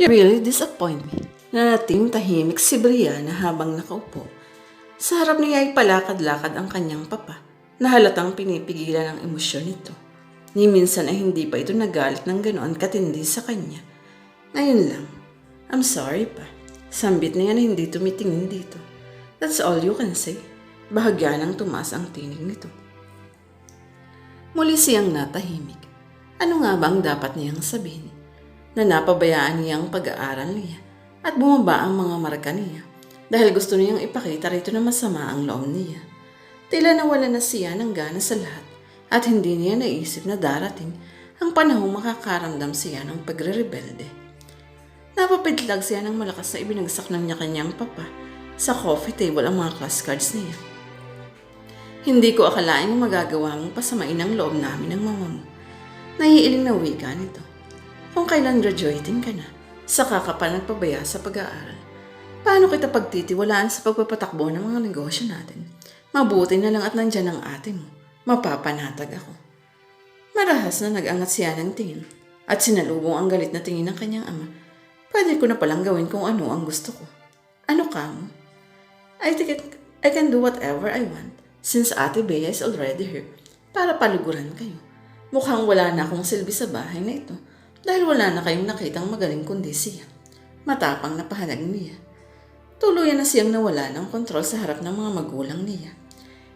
You really disappoint me. Nanating tahimik si Brianna habang nakaupo. Sa harap niya ay palakad-lakad ang kanyang papa na halatang pinipigilan ang emosyon nito. Ni minsan ay hindi pa ito nagalit ng ganoon katindi sa kanya. Ngayon lang, I'm sorry pa. Sambit niya na hindi tumitingin dito. That's all you can say. Bahagya nang tumaas ang tinig nito. Muli siyang natahimik. Ano nga ba ang dapat niyang sabihin? Na napabayaan niya ang pag-aaral niya at bumaba ang mga marka niya dahil gusto niyang ipakita rito na masama ang loob niya. Tila nawala na siya ng gana sa lahat at hindi niya naisip na darating ang panahong makakaramdam siya ng pagre-rebelde. Napapitlag siya ng malakas na ibinagsak ng niya kanyang papa sa coffee table ang mga class cards niya. Hindi ko akalaing magagawa mong pasamain ang loob namin ng mama mo. Naiiling na wika nito. Kung kailan graduating ka na, saka ka pa nagpabaya sa pag-aaral. Paano kita pagtitiwalaan sa pagpapatakbo ng mga negosyo natin? Mabuti na lang at nandyan ang ate mo. Mapapanatag ako. Marahas na nag-angat siya ng tingin at sinalubong ang galit na tingin ng kanyang ama. Pwede ko na palang gawin kung ano ang gusto ko. Ano ka mo? I think I can do whatever I want since Ate Bea is already here para paluguran kayo. Mukhang wala na akong silbi sa bahay na ito dahil wala na kayong nakitang magaling kundi. Matapang na pahanag niya. Tuluyan na siyang nawala ng kontrol sa harap ng mga magulang niya.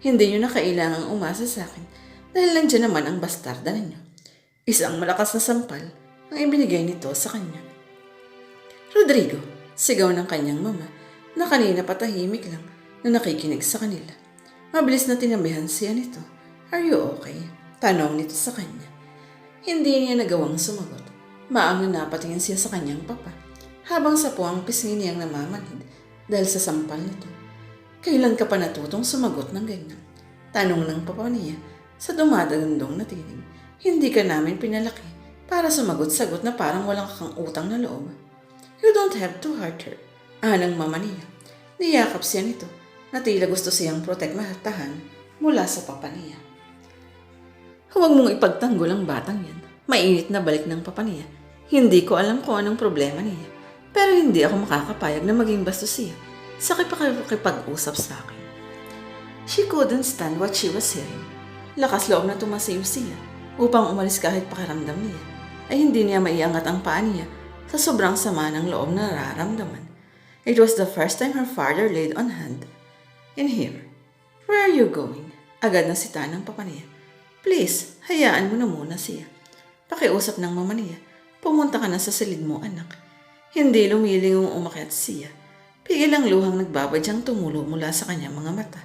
Hindi niyo na kailangang umasa sa akin dahil nandiyan naman ang bastarda ninyo. Isang malakas na sampal ang ibinigay nito sa kanya. Rodrigo, sigaw ng kanyang mama na kanina patahimik lang na nakikinig sa kanila. Mabilis na tinabihan siya nito. Are you okay? Tanong nito sa kanya. Hindi niya nagawang sumagot. Maang na napatingin siya sa kanyang papa habang sa puwang pisngi niyang namamanid dahil sa sampal nito. Kailan ka pa natutong sumagot ng ganyan? Tanong ng papa niya sa dumadagandong na tinig. Hindi ka namin pinalaki para sumagot-sagot na parang walang kang utang na loob. You don't have to hurt her. Anang mama niya. Niyakap siya nito na tila gusto siyang protektahan mula sa papa niya. Huwag mong ipagtanggol ang batang yan. Mainit na balik ng papa niya. Hindi ko alam kung anong problema niya. Pero hindi ako makakapayag na maging bastos siya sa kipag-usap sa akin. She couldn't stand what she was hearing. Lakas loob na tumasayo siya upang umalis kahit pakiramdam niya ay hindi niya maiangat ang paa niya sa sobrang sama ng loob na nararamdaman. It was the first time her father laid on hand. In here. Where are you going? Agad na sita ng papa niya. Please, hayaan mo na muna siya. Pakiusap ng mama niya. Pumunta ka na sa silid mo, anak. Hindi lumilingong umakyat siya. Pigil ang luhang nagbabadyang tumulo mula sa kanyang mga mata.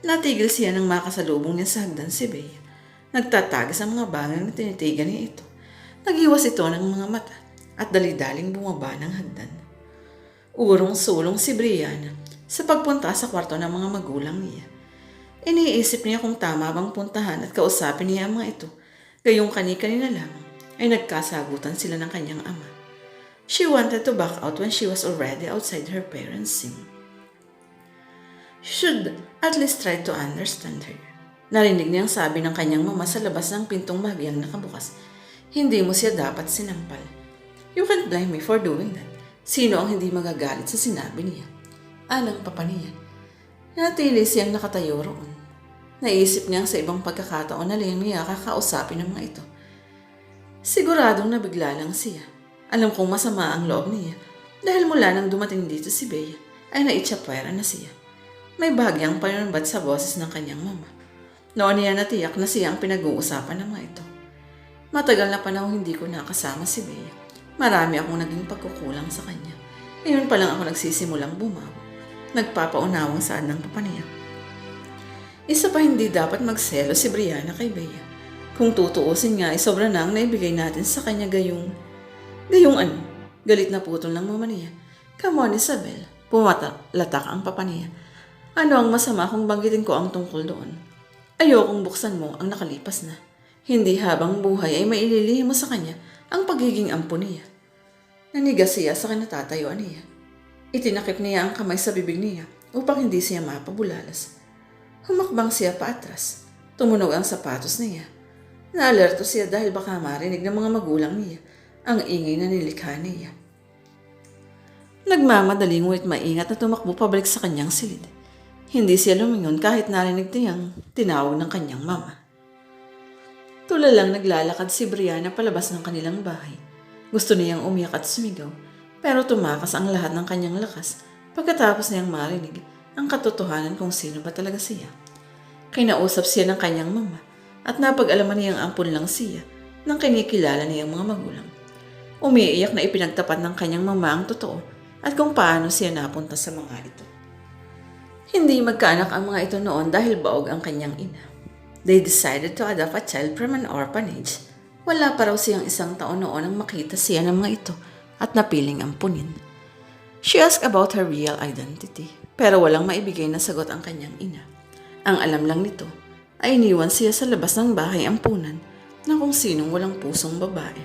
Natigil siya nang makasalubong niya sa hagdan si Bea. Nagtatagas ang mga bagay na tinitigan niya ito. Nagiwas ito ng mga mata at dalidaling bumaba ng hagdan. Urong-sulong si Brianna sa pagpunta sa kwarto ng mga magulang niya. Iniisip niya kung tama bang puntahan at kausapin niya ang mga ito. Gayong kani-kanina lamang ay nagkasagutan sila ng kanyang ama. She wanted to back out when she was already outside her parents'. You should at least try to understand her. Narinig niyang sabi ng kanyang mama sa labas ng pintong bahagyang nakabukas. Hindi mo siya dapat sinampal. You can't blame me for doing that. Sino ang hindi magagalit sa sinabi niya? Anang papa niya. Natili siyang nakatayo roon. Naisip niya sa ibang pagkakataon na lang niya kakausapin ng mga ito. Siguradong nabigla lang siya. Alam kong masama ang loob niya dahil mula nang dumating dito si Bea ay naitsapwera na siya. May bahagyang panunbat sa boses ng kanyang mama. Noon niya natiyak na siya ang pinag-uusapan ng mga ito. Matagal na panahon hindi ko nakasama si Bea. Marami akong naging pagkukulang sa kanya. Ngayon pa lang ako nagsisimulang bumawa. Nagpapaunawang saan ng papa niya. Isa pa hindi dapat magselo si Brianna kay Bea. Kung tutuusin nga ay sobra na ang naibigay natin sa kanya gayong... Gayong ano? Galit na putol ng mama niya. Come on, Isabel. Pumata-latak ang papa niya. Ano ang masama kung banggitin ko ang tungkol doon? Ayokong buksan mo ang nakalipas na. Hindi habang buhay ay maililihim mo sa kanya ang pagiging ampo niya. Nanigas siya sa kinatatayuan niya. Itinakip niya ang kamay sa bibig niya upang hindi siya mapabulalas. Humakbang siya paatras. Tumunog ang sapatos niya. Naalerto siya dahil baka marinig ng mga magulang niya ang ingay na nilikha niya. Nagmamadali ngunit maingat na tumakbo pabalik sa kanyang silid. Hindi siya lumingon kahit narinig niyang tinawag ng kanyang mama. Tula lang naglalakad si Brianna palabas ng kanilang bahay. Gusto niyang umiyak at sumigaw, pero tumakas ang lahat ng kanyang lakas pagkatapos niyang marinig ang katotohanan kung sino ba talaga siya. Kinausap siya ng kanyang mama at napag-alaman niyang ampun lang siya ng kinikilala niyang mga magulang. Umiiyak na ipinagtapat ng kanyang mama ang totoo at kung paano siya napunta sa mga ito. Hindi magkaanak ang mga ito noon dahil baog ang kanyang ina. They decided to adopt a child from an orphanage. Wala pa raw siyang isang taon noon nang makita siya ng mga ito at napiling ampunin. She asked about her real identity, pero walang maibigay na sagot ang kanyang ina. Ang alam lang nito ay iniwan siya sa labas ng bahay ampunan na kung sinong walang pusong babae.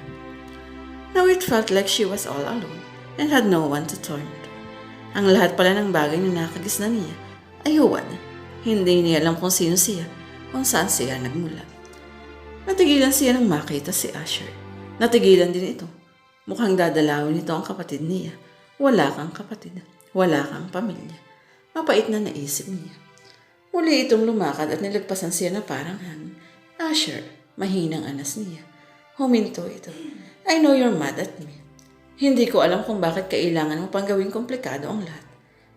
Now it felt like she was all alone and had no one to turn to. Ang lahat pala ng bagay na nakagisnan niya ay huwad. Hindi niya alam kung sino siya, kung saan siya nagmula. Natigilan siya nang makita si Asher. Natigilan din ito. Mukhang dadalawin nito ang kapatid niya. Wala kang kapatid. Wala kang pamilya. Mapait na naisip niya. Muli itong lumakad at nilagpasan siya na parang hangin. Asher, mahinang anas niya. Huminto ito. I know you're mad at me. Hindi ko alam kung bakit kailangan mo pang gawing komplikado ang lahat.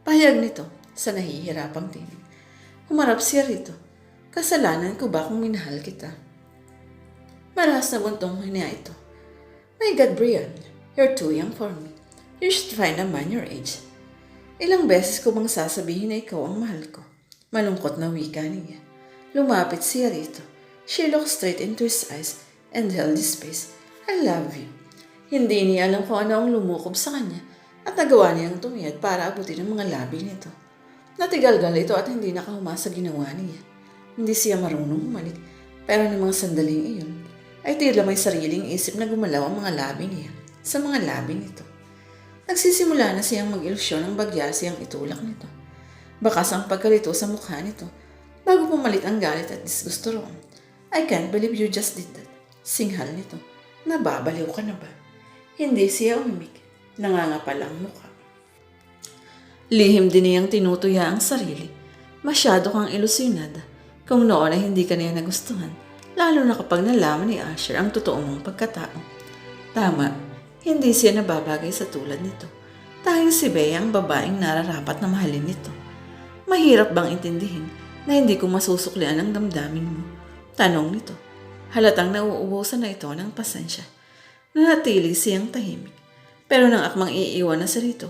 Pahayag nito sa nahihirapang tinig. Humarap siya rito. Kasalanan ko ba kung minahal kita? Marahas na buntong niya ito. My God, Brian, you're too young for me. You should find a man your age. Ilang beses ko bang sasabihin na ikaw ang mahal ko? Malungkot na wika niya. Lumapit siya rito. She looked straight into his eyes and held his face. I love you. Hindi niya alam kung ano ang lumukob sa kanya at nagawa niyang tumiyad para abutin ang mga labi nito. Natigalgal ito at hindi nakahuma sa ginawa niya. Hindi siya marunong humalik, pero ng mga sandaling iyon, ay tila may sariling isip na gumalaw ang mga labi niya sa mga labi nito. Nagsisimula na siyang mag-ilusyon ng bagya siyang itulak nito. Bakas ang pagkalito sa mukha nito bago pumalit ang galit at disgusto roon. I can't believe you just did that. Singhal nito. Nababaliw ka na ba? Hindi siya umimik. Nangangapal ang mukha. Lihim din niyang tinutuya ang sarili. Masyado kang ilusyonada. Kung noon ay hindi ka niya nagustuhan, lalo na kapag nalaman ni Asher ang totoo mong pagkatao. Tama, hindi siya nababagay sa tulad nito. Dahil si Bea ang babaeng nararapat na mahalin nito. Mahirap bang intindihin na hindi ko masusuklian ang damdamin mo? Tanong nito. Halatang nauubusan na ito ng pasensya. Nanatili siyang tahimik. Pero nang akmang iiwan na sa rito,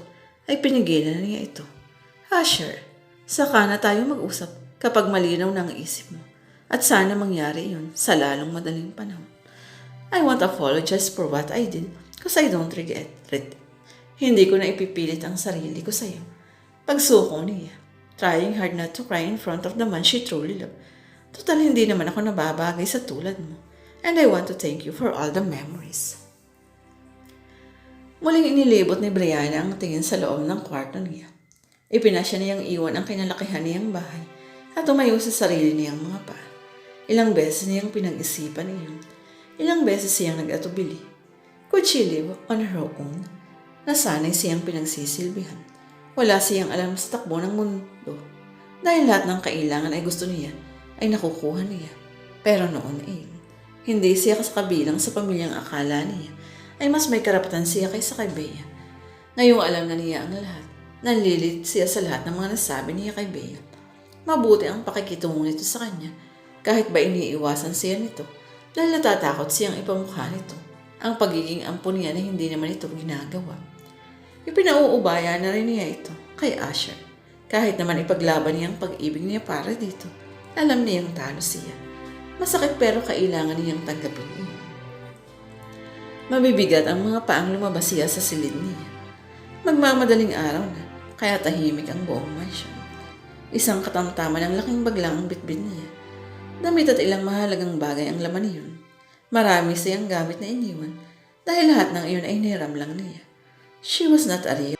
ay pinigilan na niya ito. Asher, saka na tayo mag-usap kapag malinaw na ang isip mo. At sana mangyari iyon sa lalong madaling panahon. I want to apologize for what I did because I don't regret. Hindi ko na ipipilit ang sarili ko sa iyo. Pagsuko niya, trying hard not to cry in front of the man she truly loved. Total hindi naman ako nababagay sa tulad mo. And I want to thank you for all the memories. Muling inilibot ni Brianna ang tingin sa loob ng kwarto niya. Ipinasya niyang iwan ang kinalakihan niyang bahay at tumayo sa sarili niyang mga pa. Ilang beses niyang pinag-isipan iyon. Ilang beses siyang nag-atubili. Could she live on her own? Nasanay siyang pinagsisilbihan. Wala siyang alam sa takbo ng mundo. Dahil lahat ng kailangan ay gusto niya, ay nakukuha niya. Pero noon ay, hindi siya kabilang sa pamilyang akala niya ay mas may karapatan siya kaysa kay Bea. Ngayong alam na niya ang lahat, nanlilit siya sa lahat ng mga nasabi niya kay Bea. Mabuti ang pakikitungo nito sa kanya, kahit ba iniiwasan siya nito, dahil natatakot siyang ipamukha nito ang pagiging ampun niya na hindi naman ito ginagawa. Ipinauubaya na rin niya ito kay Asher. Kahit naman ipaglaban niya ang pag-ibig niya para dito, alam niyang talo siya. Masakit pero kailangan niyang tanggapin iyon. Mabibigat ang mga paang lumabas siya sa silid niya. Magmamadaling araw na, kaya tahimik ang buong mansyon. Isang katamtaman ng laking baglang ang bitbit niya. Damit at ilang mahalagang bagay ang laman niyon. Marami siyang gamit na iniwan dahil lahat ng iyon ay niram lang niya. She was not a real